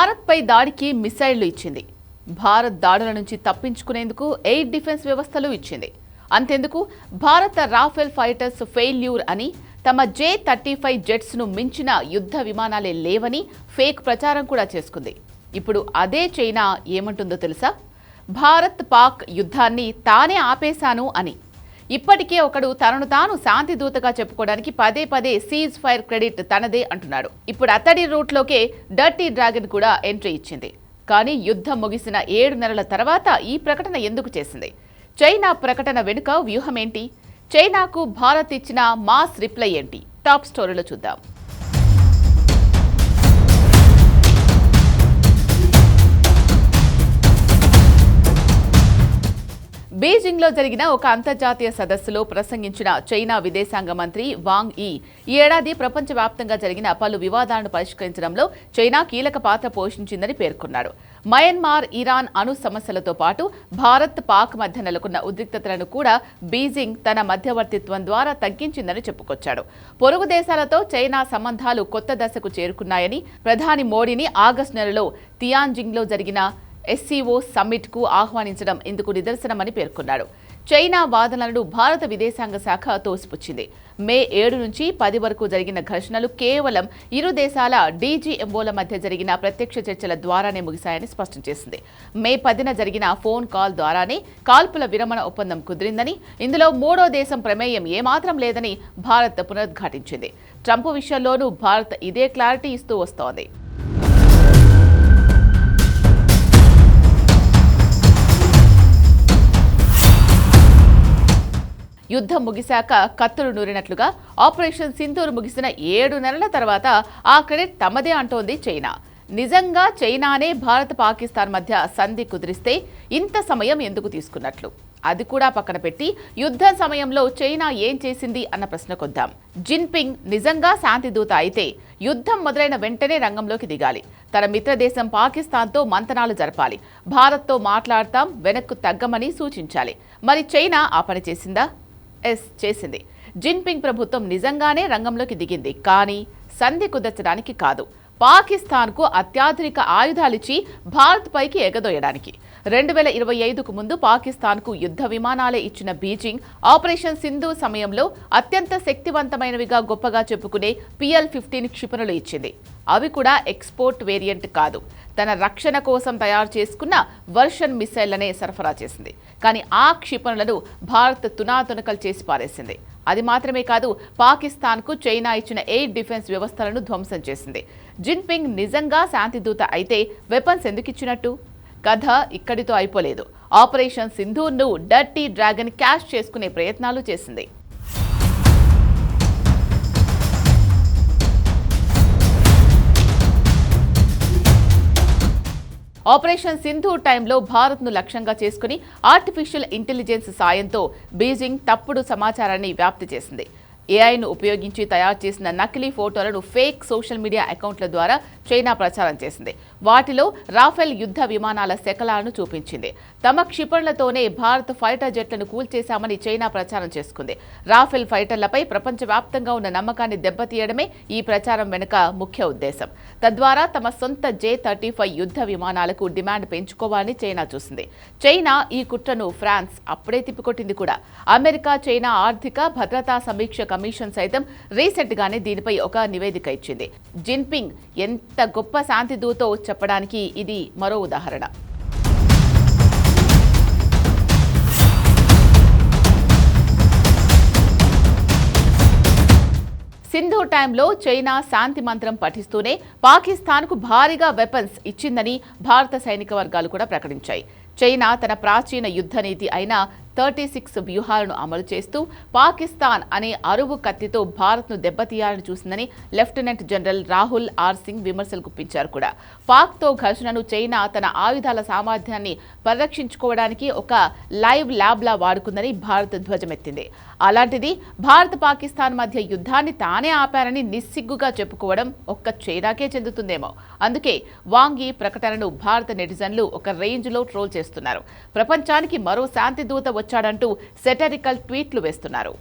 భారత్పై దాడికి మిసైళ్ళు ఇచ్చింది. భారత్ దాడుల నుంచి తప్పించుకునేందుకు ఎయిర్ డిఫెన్స్ వ్యవస్థలు ఇచ్చింది. అంతెందుకు భారత రాఫెల్ ఫైటర్స్ ఫెయిల్యూర్ అని తమ జే థర్టీ ఫైవ్ జెట్స్ను మించిన యుద్ధ విమానాలే లేవని ఫేక్ ప్రచారం కూడా చేసుకుంది. ఇప్పుడు అదే చైనా ఏమంటుందో తెలుసా? భారత్ పాక్ యుద్ధాన్ని తానే ఆపేశాను అని. ఇప్పటికే ఒకడు తనను తాను శాంతి దూతగా చెప్పుకోవడానికి పదే పదే సీజ్ ఫైర్ క్రెడిట్ తనదే అంటున్నాడు. ఇప్పుడు అతడి రూట్లోకే డర్టీ డ్రాగన్ కూడా ఎంట్రీ ఇచ్చింది. కానీ యుద్ధం ముగిసిన ఏడు నెలల తర్వాత ఈ ప్రకటన ఎందుకు చేసింది? చైనా ప్రకటన వెనుక వ్యూహం ఏంటి చైనాకు భారత్ ఇచ్చిన మాస్ రిప్లై ఏంటి? టాప్ స్టోరీలో చూద్దాం. బీజింగ్లో జరిగిన ఒక అంతర్జాతీయ సదస్సులో ప్రసంగించిన చైనా విదేశాంగ మంత్రి వాంగ్ ఈ ఈ ఏడాది ప్రపంచవ్యాప్తంగా జరిగిన పలు వివాదాలను పరిష్కరించడంలో చైనా కీలక పాత్ర పోషించిందని పేర్కొన్నాడు మయన్మార్ ఇరాన్ అణు సమస్యలతో పాటు భారత్ పాక్ మధ్య నెలకొన్న ఉద్రిక్తతలను కూడా బీజింగ్ తన మధ్యవర్తిత్వం ద్వారా తగ్గించిందని చెప్పుకొచ్చాడు. పొరుగు దేశాలతో చైనా సంబంధాలు కొత్త దశకు చేరుకున్నాయని ప్రధాని మోడీని ఆగస్టు నెలలో తియాన్జింగ్లో జరిగిన ఎస్సీఓ సమ్మిట్కు ఆహ్వానించడం ఇందుకు నిదర్శనమని పేర్కొన్నాడు చైనా వాదనలను భారత విదేశాంగ శాఖ తోసిపుచ్చింది. మే ఏడు నుంచి పది వరకు జరిగిన ఘర్షణలు కేవలం ఇరు దేశాల డీజీఎంఓల మధ్య జరిగిన ప్రత్యక్ష చర్చల ద్వారానే ముగిశాయని స్పష్టం చేసింది. మే పదిన జరిగిన ఫోన్ కాల్ ద్వారానే కాల్పుల విరమణ ఒప్పందం కుదిరిందని ఇందులో మూడో దేశం ప్రమేయం ఏమాత్రం లేదని భారత్ పునరుద్ఘాటించింది. ట్రంప్ విషయంలోనూ భారత్ ఇదే క్లారిటీ ఇస్తూ వస్తోంది. యుద్ధం ముగిశాక కత్తులు నూరినట్లుగా ఆపరేషన్ సింధూర్ ముగిసిన ఏడు నెలల తర్వాత ఆ క్రెడిట్ తమదే అంటోంది చైనా. నిజంగా చైనానే భారత్ పాకిస్తాన్ మధ్య సంధి కుదిరిస్తే ఇంత సమయం ఎందుకు తీసుకున్నట్లు? అది కూడా పక్కన పెట్టి యుద్ధ సమయంలో చైనా ఏం చేసింది అన్న ప్రశ్నకొద్దాం జిన్పింగ్ నిజంగా శాంతి దూత అయితే యుద్ధం మొదలైన వెంటనే రంగంలోకి దిగాలి. తన మిత్రదేశం పాకిస్తాన్తో మంతనాలు జరపాలి. భారత్తో మాట్లాడతాం వెనక్కు తగ్గమని సూచించాలి. మరి చైనా ఆ పని చేసిందా? ఎస్ చేసింది. జిన్పింగ్ ప్రభుత్వం నిజంగానే రంగంలోకి దిగింది కానీ సంధి కుదర్చడానికి కాదు. పాకిస్తాన్కు అత్యాధునిక ఆయుధాలిచ్చి భారత్ పైకి ఎగదోయడానికి. రెండు వేల ఇరవై ఐదుకు ముందు పాకిస్తాన్కు యుద్ధ విమానాలే ఇచ్చిన బీజింగ్ ఆపరేషన్ సింధు సమయంలో అత్యంత శక్తివంతమైనవిగా గొప్పగా చెప్పుకునే పిఎల్ ఫిఫ్టీన్ క్షిపణులు ఇచ్చింది. అవి కూడా ఎక్స్పోర్ట్ వేరియంట్ కాదు. తన రక్షణ కోసం తయారు చేసుకున్న వర్షన్ మిసైళ్ళనే సరఫరా చేసింది. కానీ ఆ క్షిపణులను భారత్ తునాతునకలు చేసి పారేసింది. అది మాత్రమే కాదు పాకిస్తాన్కు చైనా ఇచ్చిన ఎయిర్ డిఫెన్స్ వ్యవస్థలను ధ్వంసం చేసింది. జిన్పింగ్ నిజంగా శాంతిదూత అయితే వెపన్స్ ఎందుకు ఇచ్చినట్టు? కథ ఇక్కడితో అయిపోలేదు. ఆపరేషన్ సింధూర్ను డర్టీ డ్రాగన్ క్యాష్ చేసుకునే ప్రయత్నాలు చేసింది. ఆపరేషన్ సింధు టైంలో భారత్ను లక్ష్యంగా చేసుకుని ఆర్టిఫిషియల్ ఇంటెలిజెన్స్ సాయంతో బీజింగ్ తప్పుడు సమాచారాన్ని వ్యాప్తి చేసింది. ఏఐను ఉపయోగించి తయారు చేసిన నకిలీ ఫోటోలను ఫేక్ సోషల్ మీడియా అకౌంట్ల ద్వారా చైనా ప్రచారం చేసింది. వాటిలో రాఫెల్ యుద్ధ విమానాల శకలాలను చూపించింది. తమ క్షిపణులతోనే భారత్ ఫైటర్ జెట్లను కూల్చేశామని చైనా ప్రచారం చేసుకుంది. రాఫెల్ ఫైటర్లపై ప్రపంచవ్యాప్తంగా ఉన్న నమ్మకాన్ని దెబ్బతీయడమే ఈ ప్రచారం వెనుక ముఖ్య ఉద్దేశం. తద్వారా తమ సొంత జే థర్టీ ఫైవ్ యుద్ధ విమానాలకు డిమాండ్ పెంచుకోవాలని చైనా చూసింది. చైనా ఈ కుట్రను ఫ్రాన్స్ అప్పుడే తిప్పికొట్టింది కూడా. అమెరికా చైనా ఆర్థిక భద్రతా సమీక్ష కమిషన్ సైతం రీసెంట్ గానే దీనిపై ఒక నివేదిక ఇచ్చింది. జిన్పింగ్ ఎంత గొప్ప శాంతి దూతో చెప్పడానికి ఇది మరో ఉదాహరణ. సింధు టైంలో చైనా శాంతి మంత్రం పఠిస్తూనే పాకిస్తాన్కు భారీగా వెపన్స్ ఇచ్చిందని భారత సైనిక వర్గాలు కూడా ప్రకటించాయి. చైనా తన ప్రాచీన యుద్ధ నీతి అయిన థర్టీ సిక్స్ వ్యూహాలను అమలు చేస్తూ పాకిస్తాన్ అనే అరువు కత్తితో భారత్ను దెబ్బతీయాలని చూసిందని lieutenant general Rahul R Singh విమర్శలు గుప్పించారు కూడా. పాక్తో ఘర్షణను చైనా తన ఆయుధాల సామర్థ్యాన్ని పరిరక్షించుకోవడానికి ఒక లైవ్ ల్యాబ్లా వాడుకుందని భారత్ ధ్వజమెత్తింది. అలాంటిది భారత్ పాకిస్తాన్ మధ్య యుద్ధాన్ని తానే ఆపారని నిస్సిగ్గుగా చెప్పుకోవడం ఒక్క చైనాకే చెందుతుందేమో. అందుకే వాంగి ప్రకటనను భారత నెటిజన్లు ఒక రేంజ్లో ట్రోల్ చేస్తున్నారు. ప్రపంచానికి మరో శాంతి దూత వచ్చాడంటూ సెటరికల్ ట్వీట్లు వేస్తున్నారు.